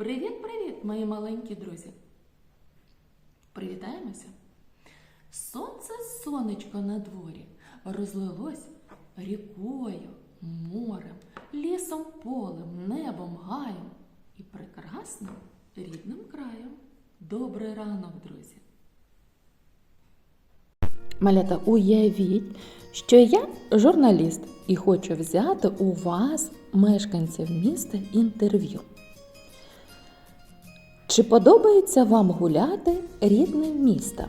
Привіт-привіт, мої маленькі друзі! Привітаємося! Сонце сонечко на дворі розлилось рікою, морем, лісом, полем, небом, гаєм і прекрасним рідним краєм. Добрий ранок, друзі! Малята, уявіть, що я журналіст і хочу взяти у вас, мешканців міста, інтерв'ю. Чи подобається вам гуляти рідним містом?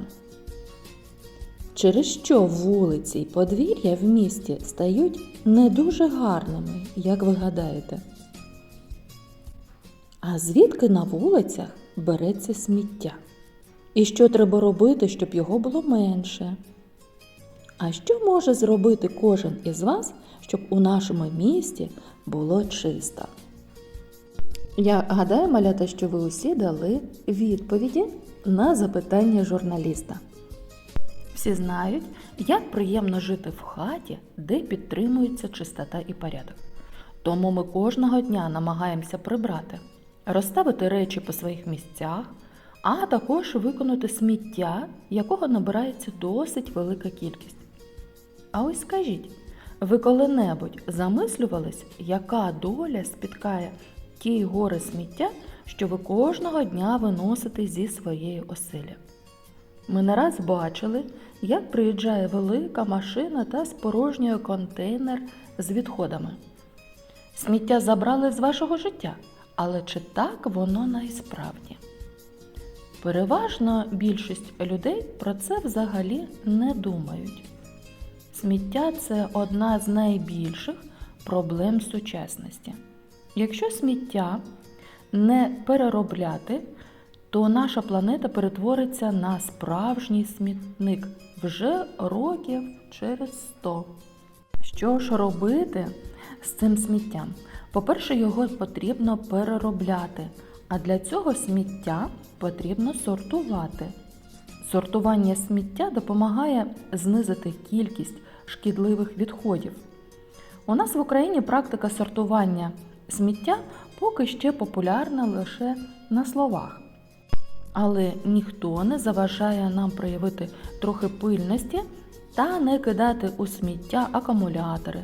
Через що вулиці й подвір'я в місті стають не дуже гарними, як ви гадаєте? А звідки на вулицях береться сміття? І що треба робити, щоб його було менше? А що може зробити кожен із вас, щоб у нашому місті було чисто? Я гадаю, малята, що ви усі дали відповіді на запитання журналіста. Всі знають, як приємно жити в хаті, де підтримується чистота і порядок. Тому ми кожного дня намагаємося прибрати, розставити речі по своїх місцях, а також виконати сміття, якого набирається досить велика кількість. А ось скажіть, ви коли-небудь замислювались, яка доля спіткає ті гори сміття, що ви кожного дня виносите зі своєї оселі? Ми не раз бачили, як приїжджає велика машина та спорожнює контейнер з відходами. Сміття забрали з вашого життя, але чи так воно насправді? Переважно більшість людей про це взагалі не думають. Сміття це одна з найбільших проблем сучасності. Якщо сміття не переробляти, то наша планета перетвориться на справжній смітник вже років через 100. Що ж робити з цим сміттям? По-перше, його потрібно переробляти, а для цього сміття потрібно сортувати. Сортування сміття допомагає знизити кількість шкідливих відходів. У нас в Україні практика сортування сміття поки ще популярна лише на словах. Але ніхто не заважає нам проявити трохи пильності та не кидати у сміття акумулятори,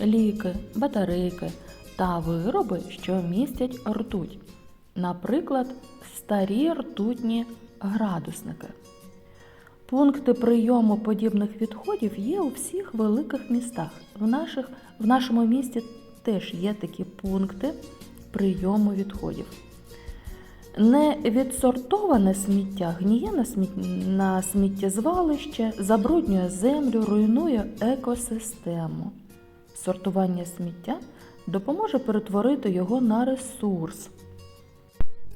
ліки, батарейки та вироби, що містять ртуть, наприклад, старі ртутні градусники. Пункти прийому подібних відходів є у всіх великих містах. В, наших, в нашому місті теж є такі пункти прийому відходів. Невідсортоване сміття гніє на, сміт... на сміттєзвалище, забруднює землю, руйнує екосистему. Сортування сміття допоможе перетворити його на ресурс,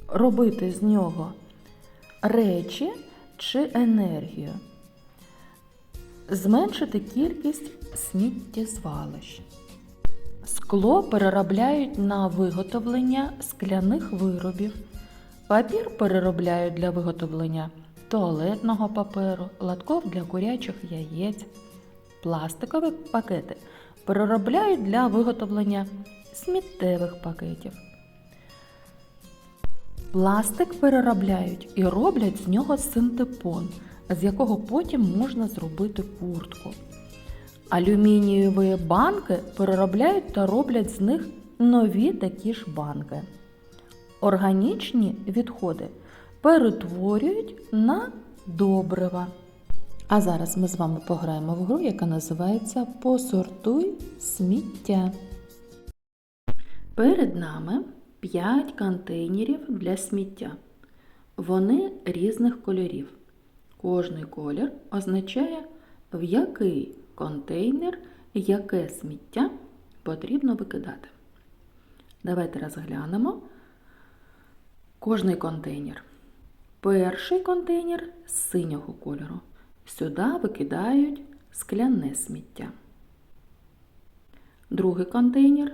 робити з нього речі чи енергію, зменшити кількість сміттєзвалищ. Скло переробляють на виготовлення скляних виробів. Папір переробляють для виготовлення туалетного паперу, латков для курячих яєць, пластикові пакети переробляють для виготовлення сміттєвих пакетів. Пластик переробляють і роблять з нього синтепон, з якого потім можна зробити куртку. Алюмінієві банки переробляють та роблять з них нові такі ж банки. Органічні відходи перетворюють на добрива. А зараз ми з вами пограємо в гру, яка називається Посортуй сміття. Перед нами 5 контейнерів для сміття. Вони різних кольорів. Кожний колір означає, в який контейнер яке сміття потрібно викидати. Давайте розглянемо кожний контейнер. Перший контейнер з синього кольору. Сюди викидають скляне сміття. Другий контейнер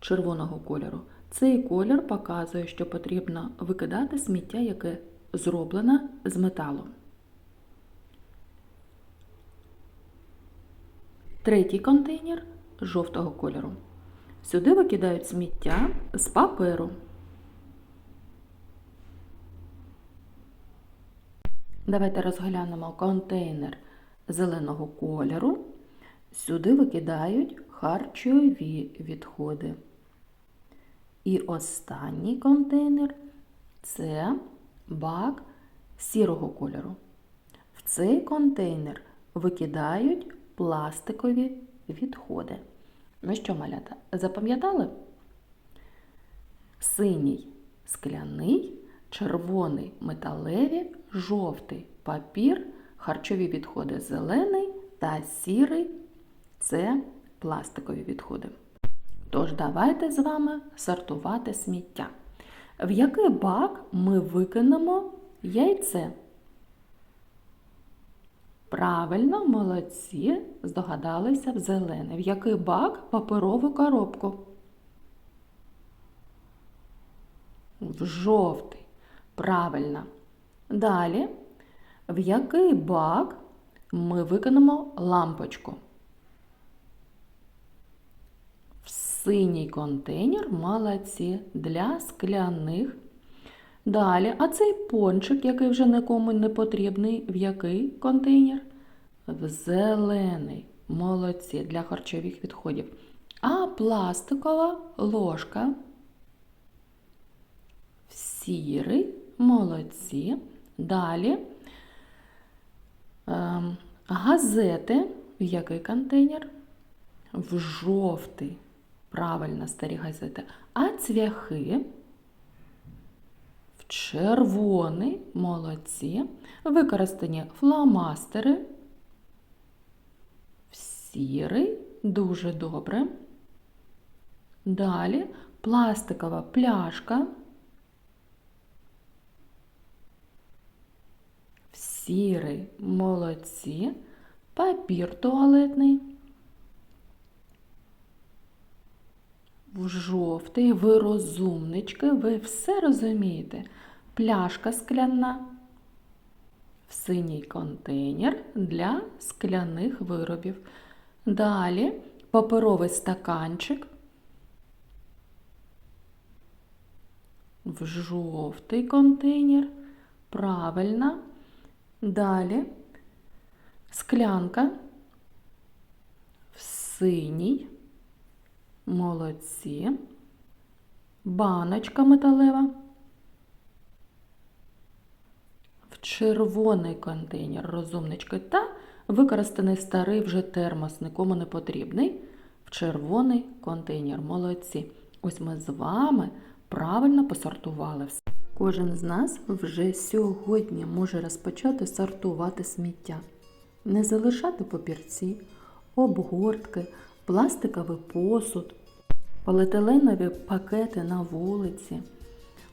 червоного кольору. Цей колір показує, що потрібно викидати сміття, яке зроблене з металу. Третій контейнер жовтого кольору. Сюди викидають сміття з паперу. Давайте розглянемо контейнер зеленого кольору. Сюди викидають харчові відходи. І останній контейнер це бак сірого кольору. В цей контейнер викидають пластикові відходи. Ну що, малята, запам'ятали? Синій скляний, червоний металеві, жовтий папір, харчові відходи зелений та сірий це пластикові відходи. Тож давайте з вами сортувати сміття. В який бак ми викинемо яйце? Правильно, молодці, здогадалися в зелений. В який бак паперову коробку? В жовтий. Правильно. Далі, в який бак ми викинемо лампочку? В синій контейнер молодці для скляних. Далі, а цей пончик, який вже нікому не потрібний, в який контейнер? В зелений. Молодці для харчових відходів. А пластикова ложка в сірий. Молодці. Далі ем, газети в який контейнер? В жовтий. Правильно, старі газети. А цвяхи червоний, молодці. Використані фломастери. В сірий, дуже добре. Далі пластикова пляшка. В сірий, молодці. Папір туалетний. В жовтий, ви розумнички, ви все розумієте. Пляшка скляна, в синій контейнер для скляних виробів. Далі паперовий стаканчик. В жовтий контейнер. Правильно. Далі склянка в синій. Молодці. Баночка металева. В червоний контейнер розумнички та використаний старий вже термос, нікому не потрібний. В червоний контейнер. Молодці. Ось ми з вами правильно посортували все. Кожен з нас вже сьогодні може розпочати сортувати сміття. Не залишати папірці, обгортки, пластиковий посуд, поліетиленові пакети на вулиці,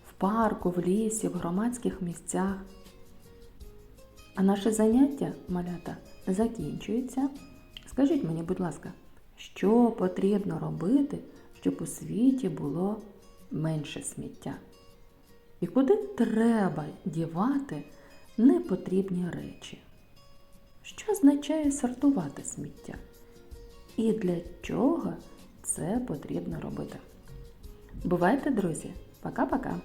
в парку, в лісі, в громадських місцях. А наше заняття, малята, закінчується. Скажіть мені, будь ласка, що потрібно робити, щоб у світі було менше сміття? І куди треба дівати непотрібні речі? Що означає сортувати сміття? І для чого це потрібно робити? Бувайте, друзі! Пока-пока!